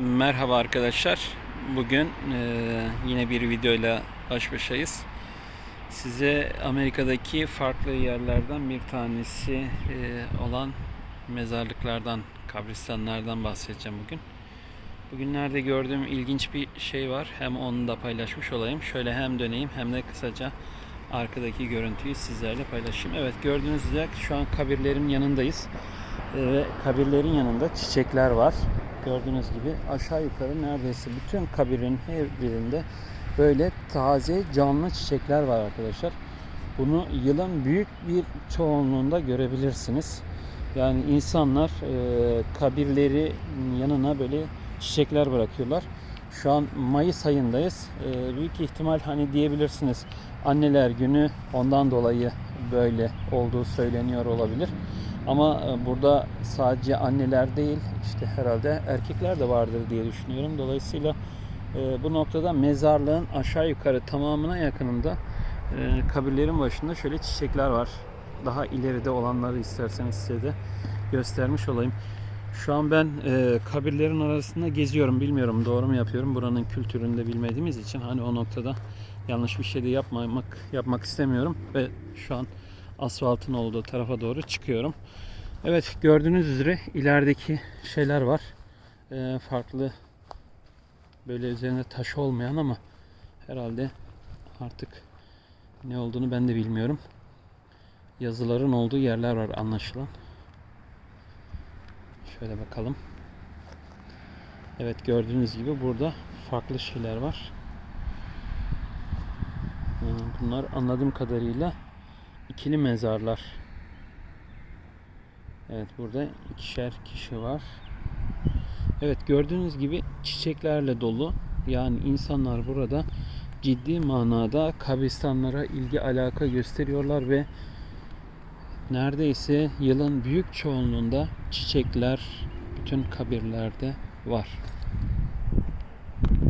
Merhaba arkadaşlar. Bugün e, yine bir videoyla baş başayız. Size Amerika'daki farklı yerlerden bir tanesi e, olan mezarlıklardan, kabristanlardan bahsedeceğim bugün. Bugünlerde gördüğüm ilginç bir şey var. Hem onu da paylaşmış olayım. Şöyle hem döneyim hem de kısaca arkadaki görüntüyü sizlerle paylaşayım. Evet gördüğünüz üzere şu an kabirlerin yanındayız. E, Ve kabirlerin yanında çiçekler var. Gördüğünüz gibi aşağı yukarı neredeyse bütün kabirin her birinde böyle taze canlı çiçekler var arkadaşlar. Bunu yılın büyük bir çoğunluğunda görebilirsiniz. Yani insanlar e, kabirleri yanına böyle çiçekler bırakıyorlar. Şu an Mayıs ayındayız. E, büyük ihtimal hani diyebilirsiniz anneler günü ondan dolayı böyle olduğu söyleniyor olabilir. Ama e, burada sadece anneler değil işte herhalde erkekler de vardır diye düşünüyorum. Dolayısıyla e, bu noktada mezarlığın aşağı yukarı tamamına yakınında e, kabirlerin başında şöyle çiçekler var. Daha ileride olanları isterseniz size de göstermiş olayım. Şu an ben e, kabirlerin arasında geziyorum. Bilmiyorum doğru mu yapıyorum. Buranın kültürünü de bilmediğimiz için hani o noktada yanlış bir şey de yapmamak yapmak istemiyorum ve şu an asfaltın olduğu tarafa doğru çıkıyorum. Evet gördüğünüz üzere ilerideki şeyler var. Ee, farklı böyle üzerinde taş olmayan ama herhalde artık ne olduğunu ben de bilmiyorum. Yazıların olduğu yerler var anlaşılan. Şöyle bakalım. Evet gördüğünüz gibi burada farklı şeyler var. Ee, Bunlar anladığım kadarıyla ikili mezarlar. Evet burada ikişer kişi var. Evet gördüğünüz gibi çiçeklerle dolu. Yani insanlar burada ciddi manada kabristanlara ilgi alaka gösteriyorlar ve neredeyse yılın büyük çoğunluğunda çiçekler bütün kabirlerde var.